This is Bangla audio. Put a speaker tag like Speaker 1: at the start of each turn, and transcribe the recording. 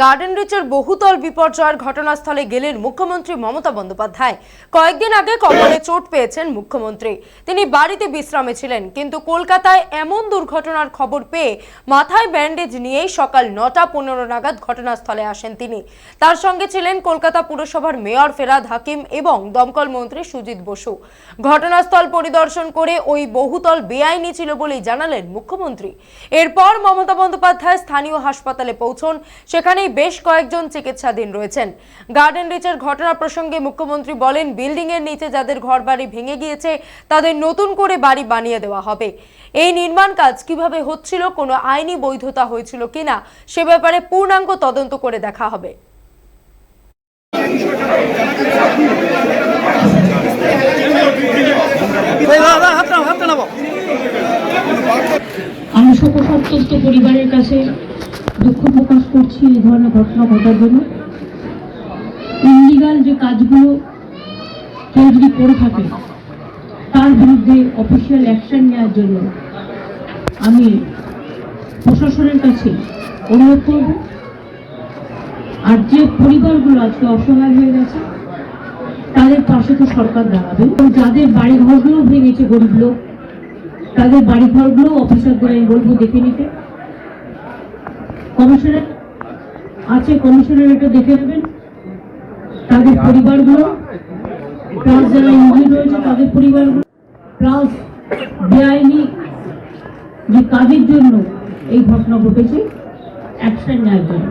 Speaker 1: গার্ডেন রিচের বহুতল বিপর্যয়ের ঘটনাস্থলে গেলেন মুখ্যমন্ত্রী মমতা বন্দ্যোপাধ্যায়। কয়েকদিন আগে কপালে চোট পেয়েছেন মুখ্যমন্ত্রী। তিনি বাড়িতে বিশ্রামে ছিলেন, কিন্তু কলকাতায় এমন দুর্ঘটনার খবর পেয়ে মাথায় ব্যান্ডেজ নিয়েই সকাল নটা পনেরো নাগাদ ঘটনাস্থলে আসেন তিনি। তার সঙ্গে ছিলেন কলকাতা পুরসভার মেয়র ফেরাদ হাকিম এবং দমকল মন্ত্রী সুজিত বসু। ঘটনাস্থল পরিদর্শন করে ওই বহুতল বেআইনি ছিল বলেই জানালেন মুখ্যমন্ত্রী। এরপর মমতা বন্দ্যোপাধ্যায় স্থানীয় হাসপাতালে পৌঁছন। সেখানেই বেশ কয়েকজন চিকিৎসাধীন রয়েছেন। গার্ডেন রিচের ঘটনা প্রসঙ্গে মুখ্যমন্ত্রী বলেন বিল্ডিং এর নিচে যাদের ঘরবাড়ি ভেঙে গিয়েছে, তাদের নতুন করে বাড়ি বানিয়ে দেওয়া হবে। এই নির্মাণ কাজ কীভাবে হচ্ছিল, কোনো আইনি বৈধতা হয়েছিল কিনা, সে ব্যাপারে পূর্ণাঙ্গ তদন্ত করে দেখা হবে।
Speaker 2: আমি শোকসন্তপ্ত পরিবারের কাছে দুঃখ প্রকাশ করছি এই ধরনের ঘটনা ঘটার জন্য। ইন্ডিগাল যে কাজগুলো কেউ যদি করে থাকে, তার বিরুদ্ধে অফিসিয়াল অ্যাকশন নেওয়ার জন্য আমি প্রশাসনের কাছে অনুরোধ করব। আর যে পরিবারগুলো আজকে অসহায় হয়ে গেছে, তাদের পাশে তো সরকার দাঁড়াবে। এবং যাদের বাড়ি ঘরগুলো ভেঙেছে গরিব লোক, তাদের বাড়ি ঘরগুলো অফিসারদের আমি বলব দেখে নিতে। কমিশনার আছে, কমিশনার এটা দেখে নেবেন। তাদের পরিবারগুলো প্লাস যারা ইঞ্জিন রয়েছে, তাদের পরিবারগুলো। প্লাস বেআইনি যে কাজের জন্য এই ঘটনা ঘটেছে, অ্যাকশন নেওয়ার জন্য।